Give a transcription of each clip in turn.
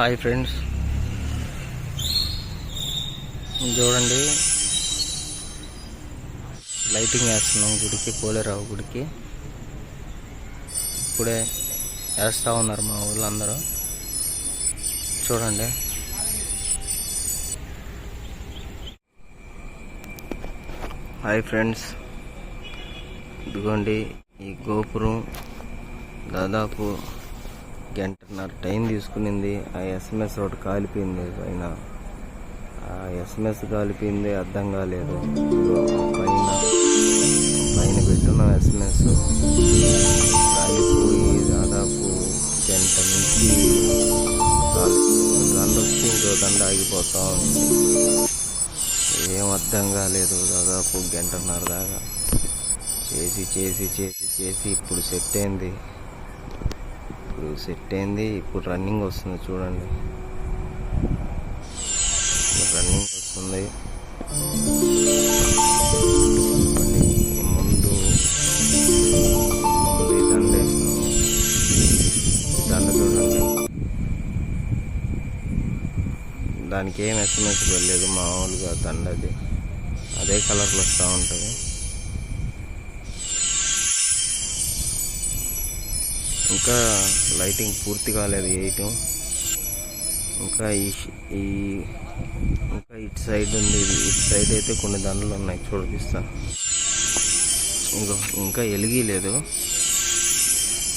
Hi friends. చూడండి. Lighting వేస్తున్నాం గుడికి పోలేరావు గుడికి. ఇప్పుడే వేస్తూ ఉన్నారు మా ఊళ్ళందరూ. చూడండి. Hi friends. ఇదిగోండి ఈ గోపురం దాదాపు గంటన్నర టైం తీసుకునింది. ఆ ఎస్ఎంఎస్ ఒకటి కాలిపోయింది పైన. ఆ ఎస్ఎంఎస్ కాలిపోయింది అర్థం కాలేదు. పైన. పైన పెట్టున్న ఎస్ఎంఎస్ కాలిపోయి దాదాపు గంట నుంచి దండ ఇంకో దండ ఆగిపోతా ఉంది. ఏం అర్థం కాలేదు దాదాపు గంటన్నర దాకా. చేసి చేసి చేసి చేసి ఇప్పుడు సెట్ అయింది. ఇప్పుడు సెట్ అయింది. ఇప్పుడు రన్నింగ్ వస్తుంది చూడండి. రన్నింగ్ వస్తుంది. ముందు దండ దండ చూడండి. దానికి ఏం ఎస్ఎంఎస్ వెళ్ళలేదు మామూలుగా దండది. అదే కలర్లో వస్తూ ఉంటుంది. ఇంకా లైటింగ్ పూర్తి కాలేదు వేయటం ఇంకా ఈ ఈ ఇంకా ఇటు సైడ్ ఉంది ఇటు సైడ్ అయితే కొన్ని దండలు ఉన్నాయి చూపిస్తా ఇంకో ఇంకా ఎలిగిలేదు.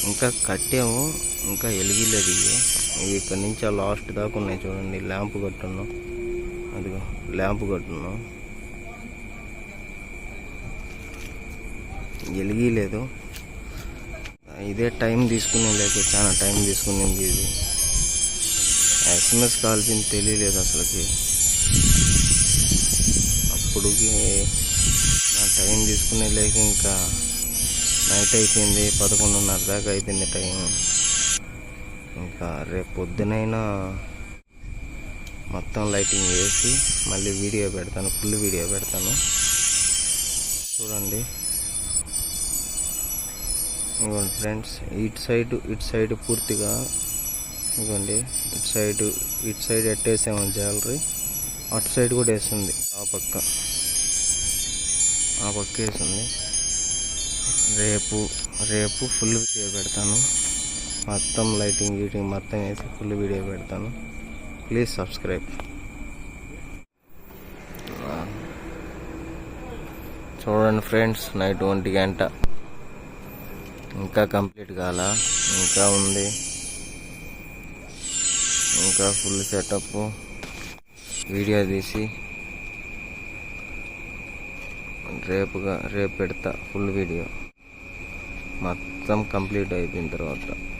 ఇంకా కట్టాము. ఇంకా ఎలిగిలేదు ఇవి. ఇవి ఇక్కడ నుంచి ఆ లాస్ట్ దాకా ఉన్నాయి చూడండి. ల్యాంప్ కట్టున్నాం. అదిగో ల్యాంప్ కట్టున్నాం. ఎలిగిలేదు. ఇదే టైం తీసుకునే లేక చాలా టైం తీసుకునింది ఇది. ఎస్ఎంఎస్ కాల్పింది తెలియలేదు అసలుకి. అప్పుడుకి నా టైం తీసుకునే లేక ఇంకా నైట్ అయిపోయింది పదకొండున్నర దాకా అయిపోయింది టైం. ఇంకా రేపు పొద్దునైనా మొత్తం లైటింగ్ వేసి మళ్ళీ వీడియో పెడతాను ఫుల్ వీడియో పెడతాను. చూడండి. ఇవ్వండి ఫ్రెండ్స్ ఇటు సైడ్ ఇటు సైడ్ పూర్తిగా ఇవ్వండి ఇటు సైడ్ ఇటు సైడ్ ఎట్టేసాము జ్యువెలరీ అటు సైడ్ కూడా వేసింది ఆ పక్క. ఆ పక్క వేసింది. రేపు రేపు ఫుల్ వీడియో పెడతాను. మొత్తం లైటింగ్ గీటింగ్ మొత్తం వేసి ఫుల్ వీడియో పెడతాను. Please subscribe. చూడండి ఫ్రెండ్స్ నైట్ ఒంటి గంట. ఇంకా కంప్లీట్ కాల. ఇంకా ఉంది. ఇంకా ఫుల్ సెటప్. వీడియో తీసి రేపుగా రేపు పెడతా ఫుల్ వీడియో. మొత్తం కంప్లీట్ అయిపోయిన తర్వాత.